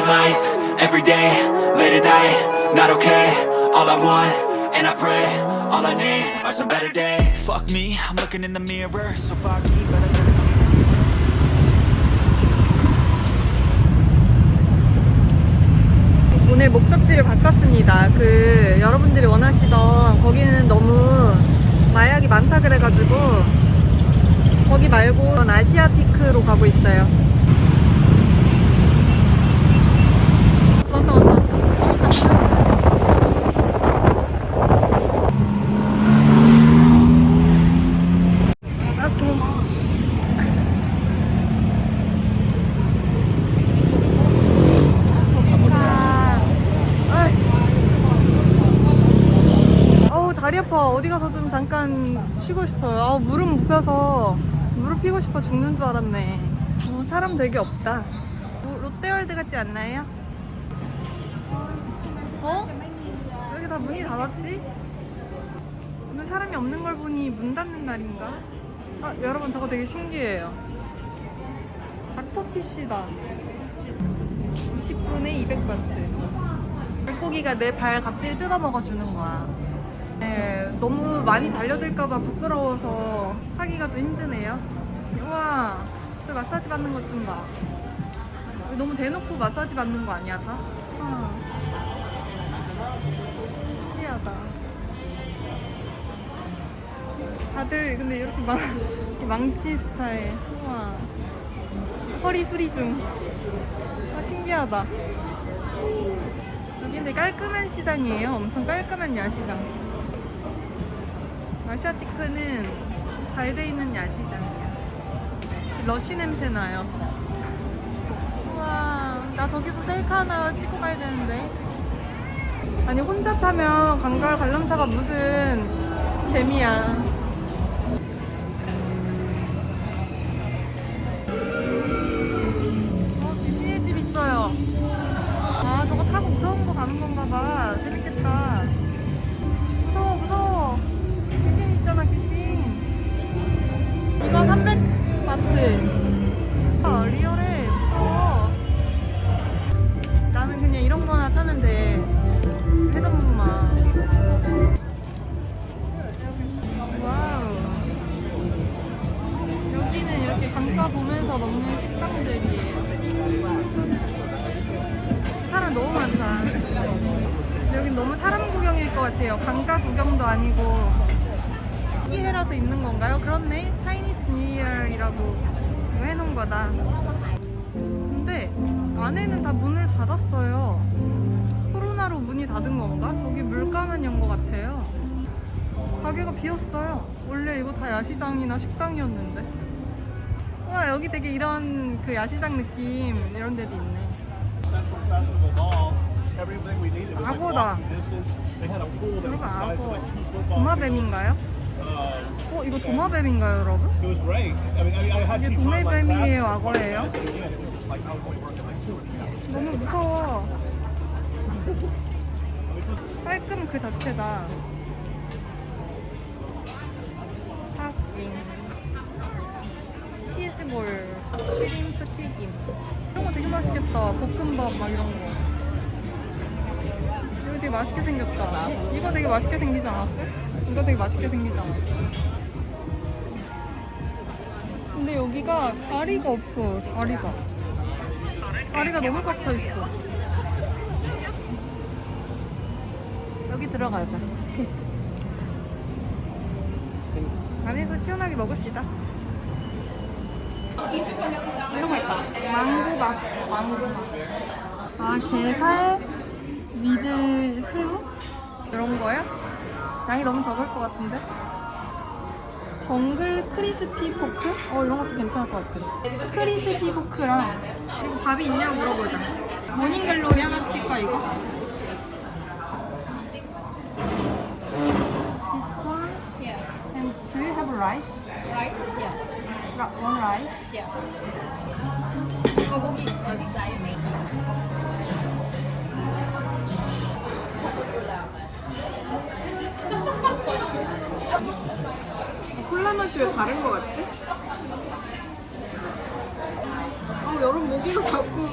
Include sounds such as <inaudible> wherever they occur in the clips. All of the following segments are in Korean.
living life every day, late at night, not okay. All I want, and I pray, all I need are some better days. Fuck me, I'm looking in the mirror, so foggy, but I gotta see. 오늘 목적지를 바꿨습니다. 그 여러분들이 원하시던 거기는 너무 마약이 많다 그래가지고 거기 말고 아시아티크로 가고 있어요. 왔다 왔다. 왔다, 왔다. 오케이. 아, 아이씨. 어우, 다리 아파. 어디 가서 좀 잠깐 쉬고 싶어요. 아우, 무릎 못 펴서 무릎 피고 싶어 죽는 줄 알았네. 어, 사람 되게 없다. 뭐, 롯데월드 같지 않나요? 어? 여기 다 문이 닫았지? 오늘 사람이 없는 걸 보니 문 닫는 날인가? 아, 여러분 저거 되게 신기해요. 닥터피쉬다. 20분에 200바트. 물고기가 내발 각질 뜯어먹어 주는 거야. 네, 너무 많이 달려들까봐 부끄러워서 하기가 좀 힘드네요. 우와, 그 마사지 받는 것 좀 봐. 너무 대놓고 마사지 받는 거 아니야, 다? 우와. 신기하다. 다들 근데 이렇게 망, 이렇게 망치 스타일. 우와. 허리 수리 중. 아, 신기하다. 여기 근데 깔끔한 시장이에요. 엄청 깔끔한 야시장. 아시아티크는 잘 돼 있는 야시장이야. 러쉬 냄새 나요. 우와, 나 저기서 셀카 하나 찍고 가야 되는데. 아니, 혼자 타면 관광 관람차가 무슨 재미야. 이런 거나 타면 돼. 해전목마. 와우. 여기는 이렇게 강가 보면서 먹는 식당들이에요. 사람 너무 많다. 여긴 너무 사람 구경일 것 같아요. 강가 구경도 아니고. 시기해라서 있는 건가요? 그렇네. 차이니스 뉴이얼이라고 해놓은 거다. 안에는 다 문을 닫았어요. 코로나로 문이 닫은 건가? 저기 물가만 연 것 같아요. 가게가 비었어요. 원래 이거 다 야시장이나 식당이었는데. 와 여기 되게 이런 그 야시장 느낌 이런 데도 있네. Central Festival Hall. Everything we needed was like 악어다. walking distance. They had a pool that 여러분 was the size of 악어. like two football. 도마뱀인가요? Uh, 어 이거 도마뱀인가요 여러분? it was great. I mean, I, mean, I had 이게 two time like 도마뱀이에요, classes, 악어예요? but again, it was just like I was only working like two or three hours. 너무 무서워. 깔끔 그 자체다. 팥빙, 치즈볼, shrimp 튀김. 이런 거 되게 맛있겠다. 볶음밥 막 이런 거. 되게 맛있게 생겼다. 이, 이거 되게 맛있게 생기지 않았어? 이거 되게 맛있게 생기지 않았어? 근데 여기가 자리가 없어. 자리가. 자리가 너무 꽉 차 있어. 여기 들어가자. <laughs> 안에서 시원하게 먹읍시다. 이런 거 있다. 망고밥. 망고밥. 아, 게살, 미들, 새우? 이런 거요? 양이 너무 적을 것 같은데? 정글 크리스피 포크? 어, 이런 것도 괜찮을 것 같아. 크리스피 포크랑, 그리고 밥이 있냐고 물어보자. 모닝글로리 하나 시킬까, 이거? This one? Yeah. And do you have rice? Rice? Yeah. One rice? Yeah. 이거 고기. 왜 다른 거 같지? 아, 여러분 모기가 자꾸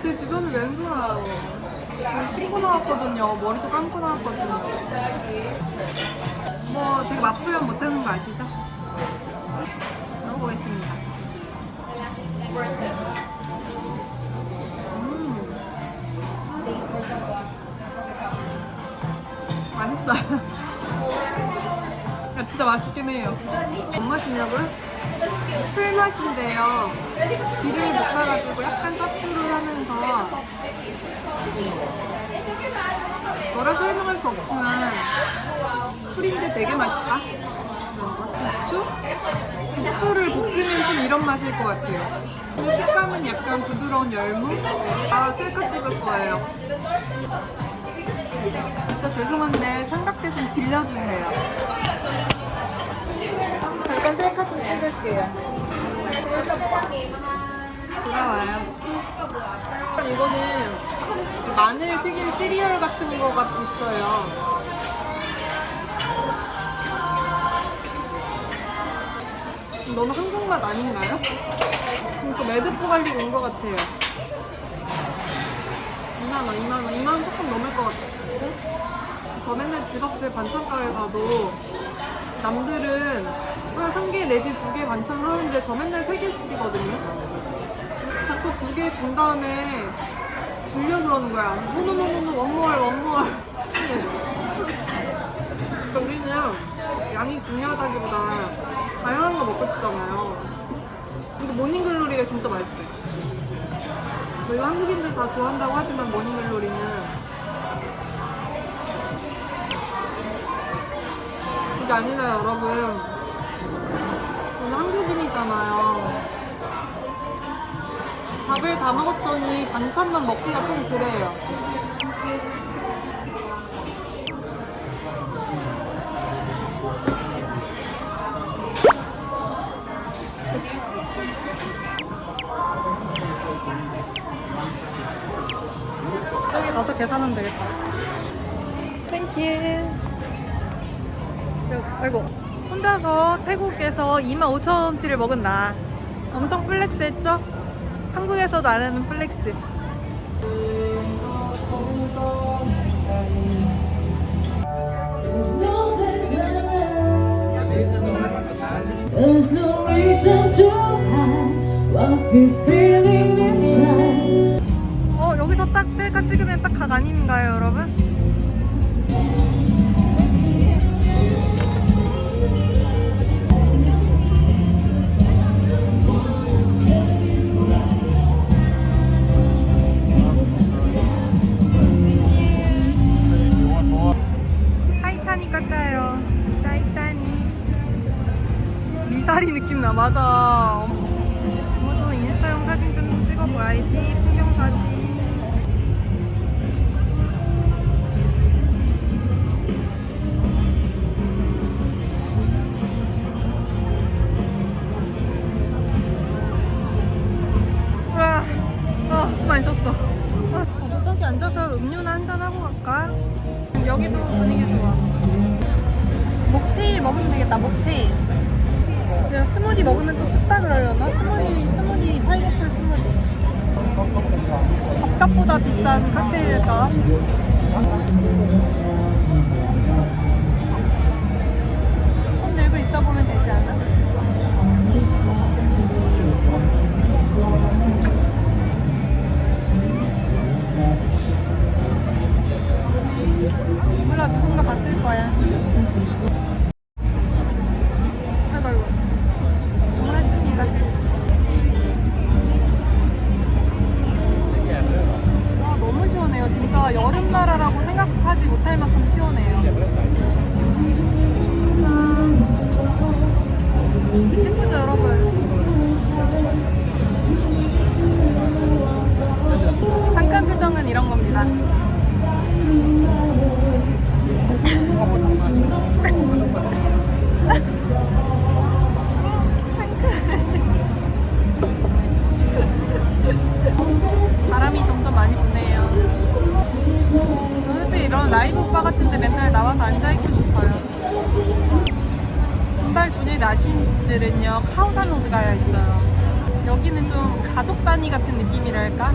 제 주변에 왼손하고 지금 씻고 나왔거든요. 머리도 감고 나왔거든요. 뭐 제가 맛보면 못하는 거 아시죠? 진짜 맛있긴 해요. 뭔 맛이냐고요? 술 맛인데요. 기름이 볶아가지고 약간 짭조름하면서 뭐라 설명할 수 없지만 풀인데 되게 맛있다. 부추? 부추를 볶으면 좀 이런 맛일 것 같아요. 근데 식감은 약간 부드러운 열무? 아, 셀카 찍을 거예요. 진짜 죄송한데 삼각대 좀 빌려주세요. 잠깐 돌아와요. 이거는 마늘 튀긴 시리얼 같은 거가 있어요. 너무 한국 맛 아닌가요? 음, 저 매드포 가려고 온 것 같아요. 2만원, 2만원, 2만원 조금 넘을 것 같고. 저 맨날 집 앞에 반찬가게 가도 남들은 한 개 내지 두 개 반찬 하는데 저 맨날 세 개 시키거든요. 자꾸 두 개 준 다음에 줄려 그러는 거야. 노노노노노 원몰 원몰. <laughs> 우리는 양이 중요하다기보다 다양한 거 먹고 싶잖아요. 근데 모닝글로리가 진짜 맛있어요. 저희 한국인들 다 좋아한다고 하지만 모닝글로리는 그게 아니라 여러분 저는 한국인이잖아요. 밥을 다 먹었더니 반찬만 먹기가 좀 그래요. 저기 가서 계산하면 되겠다. 땡큐. 아이고. 혼자서 태국에서 25,000원치를 먹은 나. 엄청 플렉스 했죠? 한국에서도 안 하는 플렉스. 어, 여기서 딱 셀카 찍으면 딱 각 아닌가요, 여러분? 같아요. 타이타닉. 미사리 느낌 나, 맞아. 아무도 인스타용 사진 좀 찍어봐야지. 풍경 사진. 숨안 쉬었어. 아, 어, 저기 앉아서 음료나 한잔 하고 갈까? 여기도 분위기 좋아. 목테일 먹으면 되겠다, 목테일. 그냥 스무디 먹으면 또 춥다 그러려나? 스무디, 스무디, 파인애플 스무디. 밥값보다 비싼 칵테일일까? 가족 단위 같은 느낌이랄까?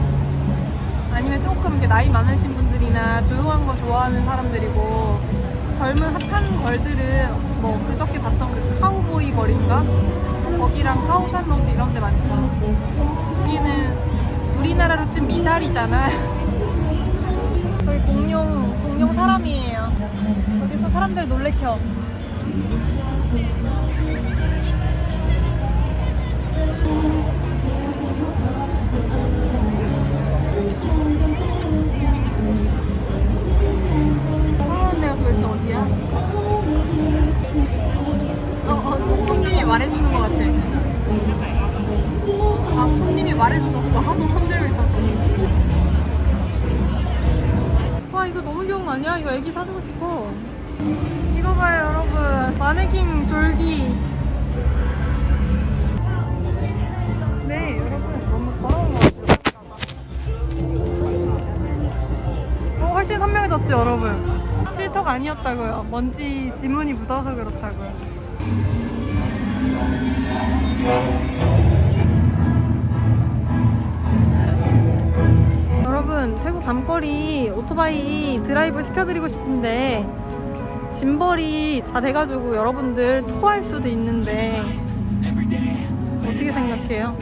아니면 조금 이렇게 나이 많으신 분들이나 조용한 거 좋아하는 사람들이고 젊은 핫한 걸들은 뭐 그저께 봤던 그 카우보이 거리인가? 거기랑 카오산 로드 이런 데 많죠. 여기는 우리나라로 치면 미사리잖아. <laughs> 저기 공룡, 공룡 사람이에요. 저기서 사람들 놀래켜. 말해주는 것 같아. 아, 손님이 말해줬었어. 하도 손들고 있어서. 와, 이거 너무 귀여운 거? 이거 애기 사주고 싶어. 이거 봐요, 여러분. 마네킹 졸기. 네, 더러운 것 같아요. 어, 훨씬 선명해졌죠, 여러분? 필터가 아니었다고요. 먼지 지문이 묻어서 그렇다고요. 여러분, 태국 밤거리 오토바이 드라이브 시켜드리고 싶은데 짐벌이 다 돼가지고 여러분들 토할 수도 있는데 어떻게 생각해요?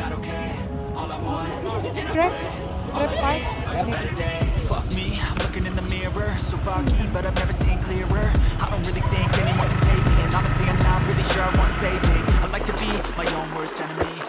Fuck me, I'm looking in the mirror. So foggy, but I've never seen clearer. I don't really think anyone can save me And honestly, I'm not really sure I want saving. I'd like to be my own worst enemy.